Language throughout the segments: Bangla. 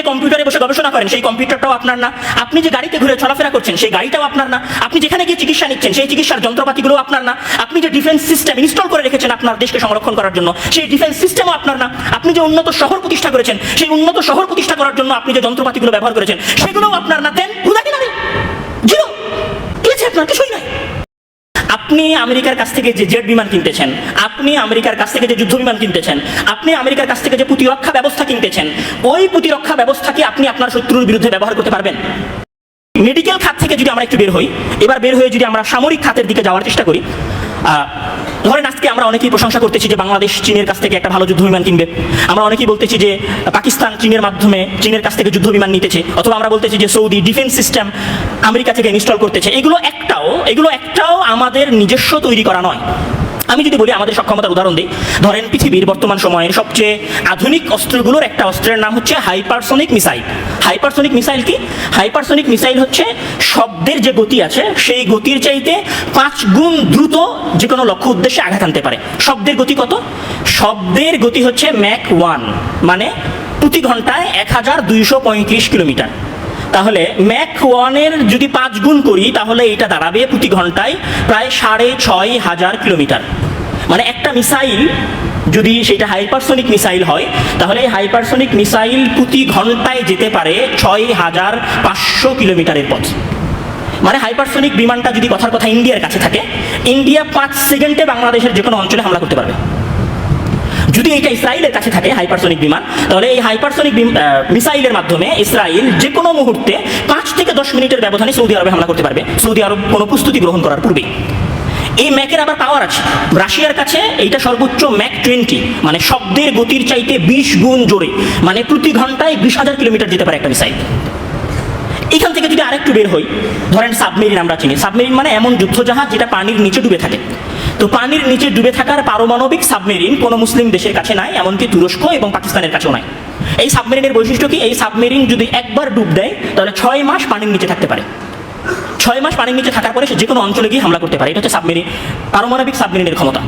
যে কম্পিউটারে বসে গবেষণা করেন, সেই কম্পিউটারটাও আপনার না। আপনি যে গাড়িতে ঘুরে চলাফেরা করছেন, সেই গাড়িটাও আপনার না। আপনি যেখানে গিয়ে চিকিৎসা নিচ্ছেন, সেই চিকিৎসার যন্ত্রপাতিগুলো আপনার না। আপনি যে ডিফেন্স সিস্টেম ইনস্টল করে রেখেছেন আপনার দেশকে সংরক্ষণ করার জন্য, সেই ডিফেন্স সিস্টেমও আপনার না। আপনি যে উন্নত শহর প্রতিষ্ঠা করেছেন, সেই উন্নত শহর প্রতিষ্ঠা করার জন্য আপনি যে যন্ত্রপাতিগুলো ব্যবহার করেছেন, সেগুলোও আপনার না। দেন জিরো। কি আছে আপনার? কিছুই নাই। আপনি আমেরিকার কাছ থেকে যে জেট বিমান কিনতেছেন, আপনি আমেরিকার কাছ থেকে যে যুদ্ধ বিমান কিনতেছেন, আপনি আমেরিকার কাছ থেকে যে প্রতিরক্ষা ব্যবস্থা কিনতেছেন, ওই প্রতিরক্ষা ব্যবস্থাকে আপনি আপনার শত্রুর বিরুদ্ধে ব্যবহার করতে পারবেন। মেডিকেল খাত থেকে যদি আমরা একটু বের হই, এবার বের হয়ে যদি আমরা সামরিক খাতের দিকে যাওয়ার চেষ্টা করি ধরেন আজকে আমরা অনেকেই প্রশংসা করতেছি যে বাংলাদেশ চীনের কাছ থেকে একটা ভালো যুদ্ধ বিমান কিনবে। আমরা অনেকেই বলতেছি যে পাকিস্তান চীনের মাধ্যমে, চীনের কাছ থেকে যুদ্ধ বিমান নিতেছে। অথবা আমরা বলতেছি যে সৌদি ডিফেন্স সিস্টেম আমেরিকা থেকে ইনস্টল করতেছে। এগুলো একটাও এগুলো একটাও আমাদের নিজস্ব তৈরি করা নয়। আমি যদি বলি আমাদের সক্ষমতার উদাহরণ দিই। ধরেন পৃথিবীর বর্তমান সময়ের সবচেয়ে আধুনিক অস্ত্রগুলোর একটা অস্ত্রের নাম হচ্ছে হাইপারসনিক মিসাইল। হাইপারসনিক মিসাইল কি? হাইপারসনিক মিসাইল হচ্ছে শব্দের যে গতি আছে, সেই গতির চাইতে পাঁচ গুণ দ্রুত যে কোনো লক্ষ্য উদ্দেশ্যে আঘাত আনতে পারে। শব্দের গতি কত? শব্দের গতি হচ্ছে ম্যাক ওয়ান মানে প্রতি ঘন্টায় এক হাজার দুইশো পঁয়ত্রিশ কিলোমিটার। তাহলে ম্যাক ওয়ানের যদি পাঁচ গুণ করি, তাহলে এটা দাঁড়াবে প্রতি ঘন্টায় প্রায় সাড়ে ছয় হাজার কিলোমিটার। মানে একটা মিসাইল, যদি সেটা হাইপারসনিক মিসাইল হয়, তাহলে হাইপারসনিক মিসাইল প্রতি ঘন্টায় যেতে পারে ছয় হাজার পাঁচশো কিলোমিটারের পথ। মানে হাইপারসনিক বিমানটা যদি কথার কথা ইন্ডিয়ার কাছে থাকে, ইন্ডিয়া পাঁচ সেকেন্ডে বাংলাদেশের যে কোনো অঞ্চলে হামলা করতে পারবে। যদি এটা ইসরায়েলের কাছে থাকে হাইপারসনিক বিমান, তাহলে এই হাইপারসনিক মিসাইলের মাধ্যমে ইসরায়েল যে কোনো মুহূর্তে পাঁচ থেকে দশ মিনিটের ব্যবধানে সৌদি আরবে হামলা করতে পারবে। সৌদি আরব কোনো প্রস্তুতি গ্রহণ করার পূর্বেই। এই ম্যাকের আবার পাওয়ার আছে। রাশিয়ার কাছে এইটা সর্বোচ্চ ম্যাক টোয়েন্টি মানে শব্দের গতির চাইতে বিশ গুণ জোরে মানে প্রতি ঘন্টায় বিশ হাজার কিলোমিটার যেতে পারে একটা মিসাইল। এখান থেকে যদি আরেকটু বের হই, ধরেন সাবমেরিন আমরা চিনি। সাবমেরিন মানে এমন যুদ্ধজাহাজ যেটা পানির নিচে ডুবে থাকে। তো পানির নিচে ডুবে থাকার পারমাণবিক সাবমেরিন কোনো মুসলিম দেশের কাছে নাই, এমনকি তুরস্ক এবং পাকিস্তানের কাছেও নাই। এই সাবমেরিনের বৈশিষ্ট্য কি? এই সাবমেরিন যদি একবার ডুব দেয়, তাহলে ছয় মাস পানির নিচে থাকতে পারে। ছয় মাস পানির নিচে থাকার পরে সে যে কোনো অঞ্চলে গিয়ে হামলা করতে পারে। এটা হচ্ছে সাবমেরিন পারমাণবিক সাবমেরিনের ক্ষমতা।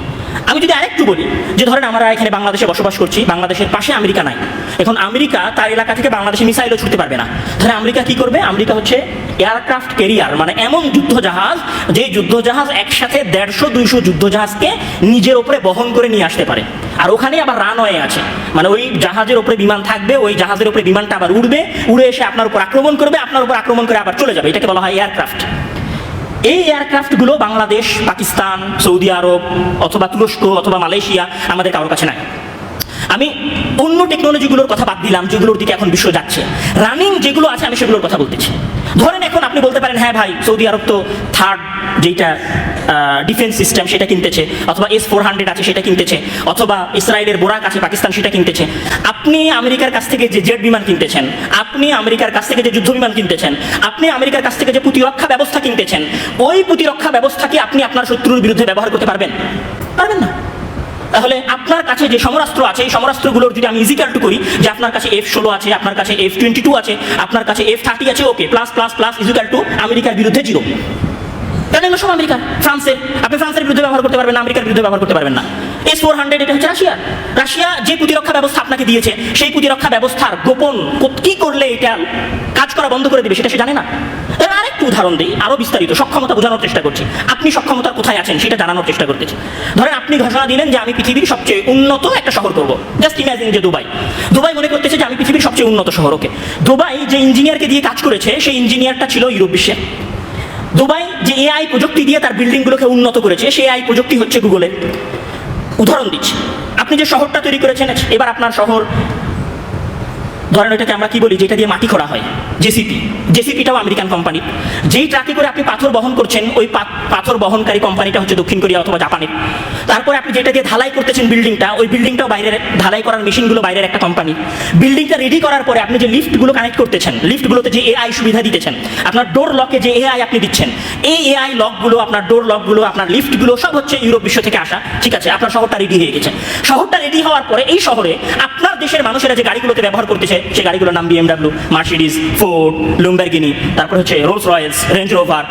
আমি যদি আরেকটু বলি যে ধরেন আমরা এখানে বাংলাদেশে বসবাস করছি, বাংলাদেশের পাশে আমেরিকা নাই। এখন আমেরিকা তার এলাকা থেকে বাংলাদেশে মিসাইলও ছুটতে পারবে না। তাহলে আমেরিকা কি করবে? আমেরিকা হচ্ছে এয়ারক্রাফট ক্যারিয়ার মানে এমন যুদ্ধজাহাজ যে যুদ্ধজাহাজ একসাথে দেড়শো, দুইশো যুদ্ধজাহাজকে নিজের ওপরে বহন করে নিয়ে আসতে পারে। আর ওখানে আবার রানওয়ে আছে। মানে ওই জাহাজের ওপরে বিমান থাকবে, ওই জাহাজের ওপরে বিমানটা আবার উড়বে, উড়ে এসে আপনার উপর আক্রমণ করবে, আপনার উপর আক্রমণ করে আবার চলে যাবে। এটাকে বলা হয় এয়ারক্রাফট। এই এয়ারক্রাফটগুলো বাংলাদেশ পাকিস্তান সৌদি আরব অথবা তুরস্ক অথবা মালয়েশিয়া আমাদের কারোর কাছে নাই। আমি অন্য টেকনোলজিগুলোর কথা বাদ দিলাম, যেগুলোর দিকে এখন বিশ্ব যাচ্ছে। রানিং যেগুলো আছে, আমি সেগুলোর কথা বলতেছি। ধরেন এখন আপনি বলতে পারেন হ্যাঁ ভাই, সৌদি আরব তো থার্ড যেটা ডিফেন্স সিস্টেম সেটা কিনতেছে, অথবা এস ফোর হান্ড্রেড আছে সেটা কিনতেছে, অথবা ইসরায়েলের বোরাক আছে, পাকিস্তান সেটা কিনতেছে। আপনি আমেরিকার কাছ থেকে যে জেট বিমান কিনতেছেন, আপনি আমেরিকার কাছ থেকে যে যুদ্ধ বিমান কিনতেছেন, আপনি আমেরিকার কাছ থেকে যে প্রতিরক্ষা ব্যবস্থা কিনতেছেন, ওই প্রতিরক্ষা ব্যবস্থাকে আপনি আপনার শত্রুর বিরুদ্ধে ব্যবহার করতে পারবেন? পারবেন না। তাহলে আপনার কাছে যে সমরাস্ত্র আছে, এই সমরাস্ত্রগুলোর যদি আমি ইজিক্যাল টু করি, যে আপনার কাছে এফ ষোলো আছে, আপনার কাছে এফ টোয়েন্টি টু আছে, আপনার কাছে এফ থার্টি আছে okay plus plus plus equal to আমেরিকার বিরুদ্ধে জিরো কেন এগুলো সব আমেরিকা ফ্রান্সের। আপনি ফ্রান্সের বিরুদ্ধে ব্যবহার করতে পারবেন না, আমেরিকার বিরুদ্ধে ব্যবহার করতে পারবেন না। এস ফোর হান্ড্রেড এটা হচ্ছে রাশিয়া। রাশিয়া যে প্রতিরক্ষা ব্যবস্থা আপনাকে দিয়েছে, সেই প্রতিরক্ষা ব্যবস্থার গোপন কি করলে এটা কাজ করা বন্ধ করে দিবে, সেটা সে জানে না। এর আরেকটু উদাহরণ দিই, আরও বিস্তারিত, সক্ষমতা বোঝানোর চেষ্টা করছি। আপনি সক্ষমতার কোথায় আছেন, সেটা জানানোর চেষ্টা করতেছি। ধরেন আপনি ঘোষণা দিলেন যে আমি পৃথিবীর সবচেয়ে উন্নত একটা শহর করব। জাস্ট ইমাজিন যে দুবাই। দুবাই মনে করতেছে যে আমি পৃথিবীর সবচেয়ে উন্নত শহর, ওকে। দুবাই যে ইঞ্জিনিয়ারকে দিয়ে কাজ করেছে, সেই ইঞ্জিনিয়ারটা ছিল ইউরোপ বিশ্বে। দুবাই যে এআই প্রযুক্তি দিয়ে তার বিল্ডিংগুলোকে উন্নত করেছে, সেই এআই প্রযুক্তি হচ্ছে গুগলের। উদাহরণ দিচ্ছি। আপনি যে শহরটা তৈরি করেছেন, এবার আপনার শহর ধরেন এটাকে আমরা কি বলি? যেটা দিয়ে মাটি খোঁড়া হয়, জেসিপি। জেসিপিটাও American company. যেই ট্রাকে করে আপনি পাথর বহন করছেন, ওই পাথর বহনকারী কোম্পানিটা হচ্ছে দক্ষিণ কোরিয়া অথবা জাপানের। তারপরে আপনি যেটা দিয়ে ঢালাই করতেছেন বিল্ডিংটা, ওই বিল্ডিংটাও বাইরের, ঢালাই করার মেশিনগুলো বাইরের একটা কোম্পানি। বিল্ডিংটা রেডি করার পরে আপনি যে লিফটগুলো কানেক্ট করতেছেন, লিফটগুলোতে যে এআই সুবিধা দিতেছেন, আপনার ডোর লকে যে এআই আপনি দিচ্ছেন, এই এআই লকগুলো আপনার ডোর লকগুলো আপনার লিফটগুলো সব হচ্ছে ইউরোপ বিশ্ব থেকে আসা। ঠিক আছে, আপনার শহরটা রেডি হয়ে গেছে। শহরটা রেডি হওয়ার পরে এই শহরে আপনার দেশের মানুষেরা যে গাড়িগুলোতে ব্যবহার করতেছে সেই গাড়িগুলোর নাম বিএমডাব্লিউ মার্সিডিস ফোর্ড লুম্বারগিনি তারপর হচ্ছে Rolls Royce Range Rover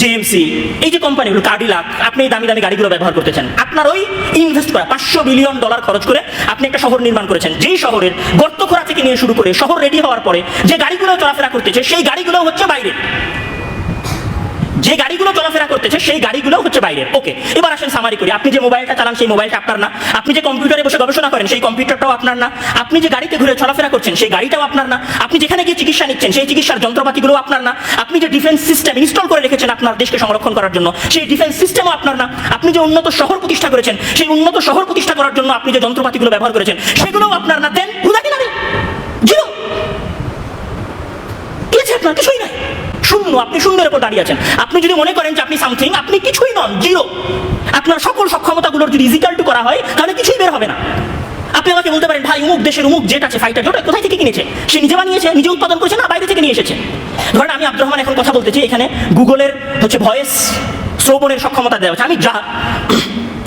J M C এই যে কোম্পানিগুলো কার্ডিলাক আপনি দামি দামি গাড়িগুলো ব্যবহার করতেছেন, আপনার ওই ইনভেস্ট করা পাঁচশো বিলিয়ন ডলার খরচ করে আপনি একটা শহর নির্মাণ করেছেন, যেই শহরের গর্ত খোঁড়া থেকে নিয়ে শুরু করে শহর রেডি হওয়ার পরে যে গাড়িগুলো চলাফেরা করতেছে, সেই গাড়িগুলো হচ্ছে বাইরে। যে গাড়িগুলো চলাফেরা করতেছে, সেই গাড়িগুলো হচ্ছে বাইরের। ওকে, এবার আসেন সামারি করি। আপনি যে মোবাইলটা চালান, সেই মোবাইলটা আপনার না। আপনি যে কম্পিউটারে বসে গবেষণা করেন, সেই কম্পিউটারটাও আপনার না। আপনি যে গাড়িতে ঘুরে চলাফেরা করছেন, সেই গাড়িটাও আপনার না। আপনি যেখানে গিয়ে চিকিৎসা নিচ্ছেন, সেই চিকিৎসার যন্ত্রপাতিগুলো আপনার না। আপনি যে ডিফেন্স সিস্টেম ইনস্টল করে রেখেছেন আপনার দেশকে সংরক্ষণ করার জন্য, সেই ডিফেন্স সিস্টেমও আপনার না। আপনি যে উন্নত শহর প্রতিষ্ঠা করেছেন, সেই উন্নত শহর প্রতিষ্ঠা করার জন্য আপনি যে যন্ত্রপাতিগুলো ব্যবহার করেছেন, সেগুলোও আপনার না। দেন হুদাকি কি আছে আপনার? কিছুই নাই। শূন্য, আপনি শূন্যের উপর দাঁড়িয়ে আছেন। আপনি যদি মনে করেন যে আপনি সামথিং আপনি কিছুই নন জিরো আপনার সকল সক্ষমতাগুলোর যদি ইজিক্যাল টু করা হয়, তাহলে কিছুই বের হবে না। আপনি আমাকে বলতে পারেন, ভাই উমুক দেশের উমুক জেট আছে ফাইটার জোটা কোথায় থেকে কিনেছে? সে নিজে বানিয়েছে, নিজে উৎপাদন করেছে, না, বাইরে থেকে নিয়ে এসেছে। ধরেন আমি আব্দুর রহমান এখন কথা বলতেছি এখানে গুগলের হচ্ছে ভয়েস শ্রবণের সক্ষমতা দেওয়া হচ্ছে আমি যা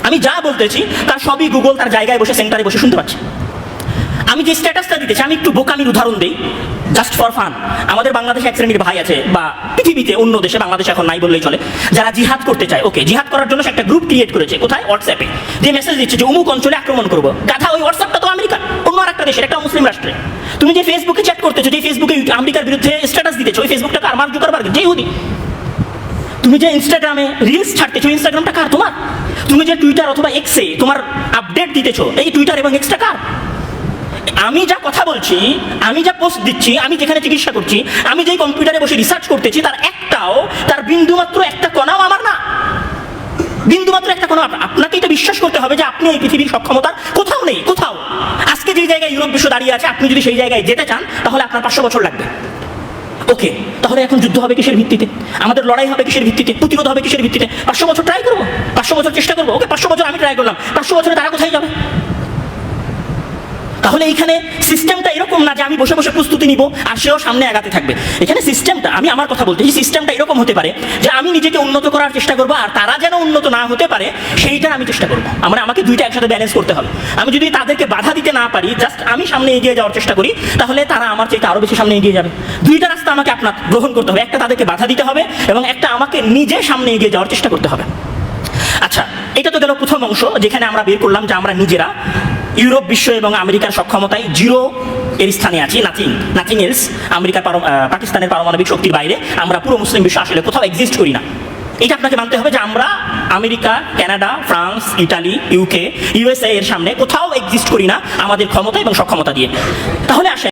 আমি যা বলতেছি তার সবই গুগল তার জায়গায় বসে, সেন্টারে বসে শুনতে পাচ্ছে। আমি যে স্ট্যাটাসটা দিতেছি, আমি একটু বোকামির উদাহরণ দিই জাস্ট ফর ফান আমাদের বাংলাদেশে এক শ্রেণির ভাই আছে, বা পৃথিবীতে অন্য দেশে, বাংলাদেশে এখন নাই বললেই চলে, যারা জিহাদ করতে চায় ওকে জিহাদ করার জন্য একটা গ্রুপ ক্রিয়েট করেছে, কোথায়? হোয়াটসঅ্যাপে যে মেসেজ দিচ্ছে যে, অমুক অঞ্চলে আক্রমণ করব। গাধা, ওই হোয়াটসঅ্যাপটা তো আমেরিকা অন্য আর একটা দেশের, একটা মুসলিম রাষ্ট্রে। তুমি যে ফেসবুকে চ্যাট করতেছো, যে ফেসবুকে আমেরিকার বিরুদ্ধে স্ট্যাটাস দিতেছো, ওই ফেসবুকটা কার? মার্ক জুকারবার্গ, যে হুদি তুমি যে ইনস্টাগ্রামে রিলস ছাড়তেছো ইনস্টাগ্রামটা কার? তোমার। তুমি যে টুইটার অথবা এক্সে তোমার আপডেট দিতেছো, এই টুইটার এবং এক্সটা কার? আমি যা কথা বলছি, আমি যা পোস্ট দিচ্ছি, আমি যেখানে চিকিৎসা করছি, আমি যেই কম্পিউটারে বসে রিসার্চ করতেছি, তার একটাও, তার বিন্দুমাত্র একটা কণাও আমার না। বিন্দুমাত্র একটা কোনো আপনাকে এটা বিশ্বাস করতে হবে যে আপনি এই পৃথিবীর সক্ষমতার কোথাও নেই, কোথাও। আজকে যে জায়গায় ইউরোপ বিশ্ব দাঁড়িয়ে আছে, আপনি যদি সেই জায়গায় যেতে চান, তাহলে আপনার পাঁচশো বছর লাগবে। ওকে, তাহলে এখন যুদ্ধ হবে কিসের ভিত্তিতে? আমাদের লড়াই হবে কিসের ভিত্তিতে? প্রতিরোধ হবে কিসের ভিত্তিতে? পাঁচশো বছর ট্রাই করব? পাঁচশো বছর চেষ্টা করব? ওকে, পাঁচশো বছর আমি ট্রাই করলাম। পাঁচশো বছরে তারা কোথায় যাবে? তাহলে এইখানে সিস্টেমটা এরকম না যে আমি বসে বসে প্রস্তুতি নিব আর সেও সামনে আগাতে থাকবে। এখানে সিস্টেমটা, আমি আমার কথা বলতে সিস্টেমটা এরকম হতে পারে যে আমি নিজেকে উন্নত করার চেষ্টা করব আর তারা যেন উন্নত না হতে পারে, সেইটা আমি চেষ্টা করব। আমার, আমাকে দুইটা একসাথে ব্যালেন্স করতে হবে। আমি যদি তাদেরকে বাধা দিতে না পারি জাস্ট আমি সামনে এগিয়ে যাওয়ার চেষ্টা করি, তাহলে তারা আমার চেয়ে আরও বেশি সামনে এগিয়ে যাবে। দুইটা রাস্তা আমাকে আপনার গ্রহণ করতে হবে। একটা তাদেরকে বাধা দিতে হবে এবং একটা আমাকে নিজে সামনে এগিয়ে যাওয়ার চেষ্টা করতে হবে। আচ্ছা এটা তো গেল প্রথম অংশ যেখানে আমরা বের করলাম যে আমরা নিজেরা ইউরোপ, বিশ্ব এবং আমেরিকার সক্ষমতায় জিরো এর স্থানে আছি নাথিং নাথিং এলস আমেরিকার পাকিস্তানের পারমাণবিক শক্তির বাইরে। আমরা পুরো মুসলিম বিশ্ব আসলে কোথাও এক্সিস্ট করি না। এটা আপনাকে মানতে হবে যে আমরা America, Canada, France Italy UK USA এর সামনে কোথাও এক্সিস্ট করি না আমাদের ক্ষমতা এবং সক্ষমতা দিয়ে। তাহলে আসে